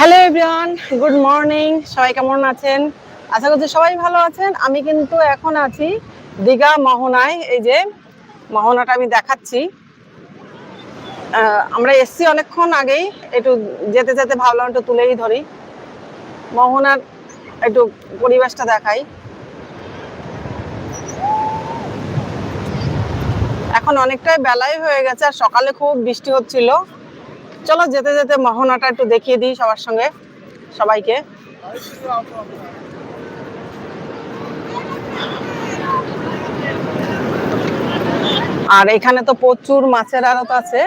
Hello everyone good morning সবাই কেমন আছেন? আশা করছি সবাই ভালো আছেন। আমি কিন্তু এখন আছি দীঘা মোহনায়। এই যে মোহনাটা আমি দেখাচ্ছি। আমরা এসছি অনেকক্ষণ আগেই। একটু যেতে যেতে ভাবলাম একটু তুলেই ধরি। মোহনার একটু পরিবেশটা দেখাই। এখন অনেকটাই বেলাই হয়ে গেছে, আর সকালে খুব বৃষ্টি হচ্ছিল। চলো যেতে যেতে মোহনাটা একটু দেখিয়ে দিই সবার সঙ্গে, সবাইকে। আর এখানে তো প্রচুর মাছের আড়ত আছে।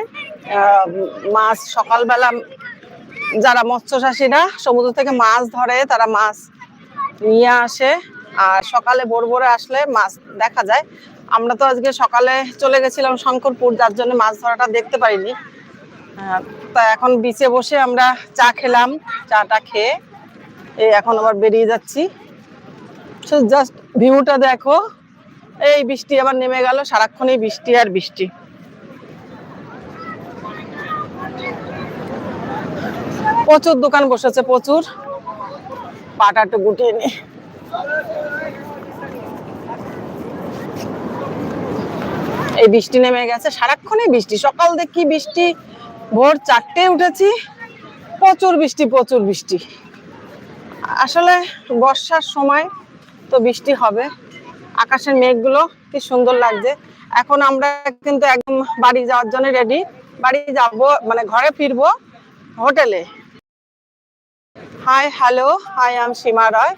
মাছ সকালবেলা, যারা মৎস্যচাষীরা সমুদ্র থেকে মাছ ধরে, তারা মাছ নিয়ে আসে। আর সকালে ভোর ভোরে আসলে মাছ দেখা যায়। আমরা তো আজকে সকালে চলে গেছিলাম শঙ্করপুর, যার জন্য মাছ ধরাটা দেখতে পারিনি। তা এখন বিচে বসে আমরা চা খেলাম, চাটা খেয়ে এই এখন আবার বেরিয়ে যাচ্ছি। জাস্ট ভিউটা দেখো, এই বৃষ্টি আবার নেমে গেল, সারাক্ষণই বৃষ্টি আর বৃষ্টি। প্রচুর দোকান বসেছে, প্রচুর। পাটা একটু গুটিয়ে নি। এই বৃষ্টি নেমে গেছে, সারাক্ষণই বৃষ্টি। সকাল দেখি বৃষ্টি? ভোর চারটে উঠেছি, প্রচুর বৃষ্টি প্রচুর বৃষ্টি। আসলে বর্ষার সময় তো বৃষ্টি হবে। আকাশের মেঘগুলো কি সুন্দর লাগছে। এখন আমরা কিন্তু একদম বাড়ি যাওয়ার জন্য রেডি বাড়ি যাব মানে ঘরে ফিরবো হোটেলে। হাই হ্যালো হাই আম সীমা রয়।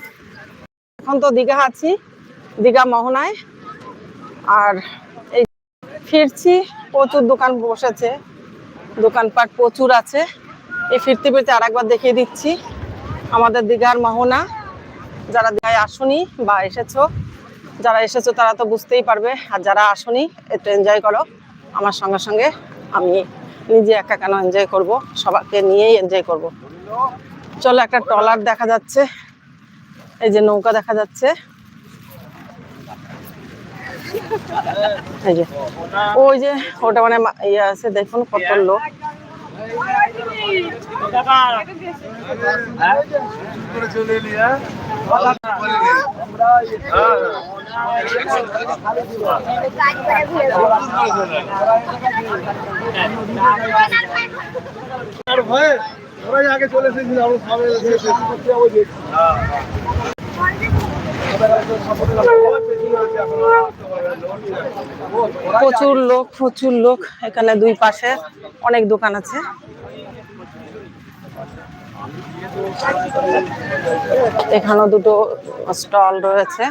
এখন তো দীঘা আছি, দীঘা মোহনায়। আর এই ফিরছি, প্রচুর দোকান বসেছে। দোকানপাট প্রচুর আছে। এই ফিরতে ফিরতে আরেকবার দেখিয়ে দিচ্ছি। আমাদের দীঘার মোহনা। যারা দীঘায় আসুনি বা এসেছ, যারা এসেছ তারা তো বুঝতেই পারবে। আর যারা আসুনি, একটু এনজয় করো। আমার সঙ্গে সঙ্গে আমি নিজে একা কেন এনজয় করব? সবাইকে নিয়েই এনজয় করব। চলো একটা ট্রলার দেখা যাচ্ছে। এই যে নৌকা দেখা যাচ্ছে। এই যে। ওই যে, ওটা মানে ইয়ে আছে, দেখুন কত লোক। ওরাই আগে চলে এসেছিল প্রচুর লোক প্রচুর লোক। এখানে দুই পাশে অনেক দোকান আছে। এখানেও দুটো স্টল রয়েছে।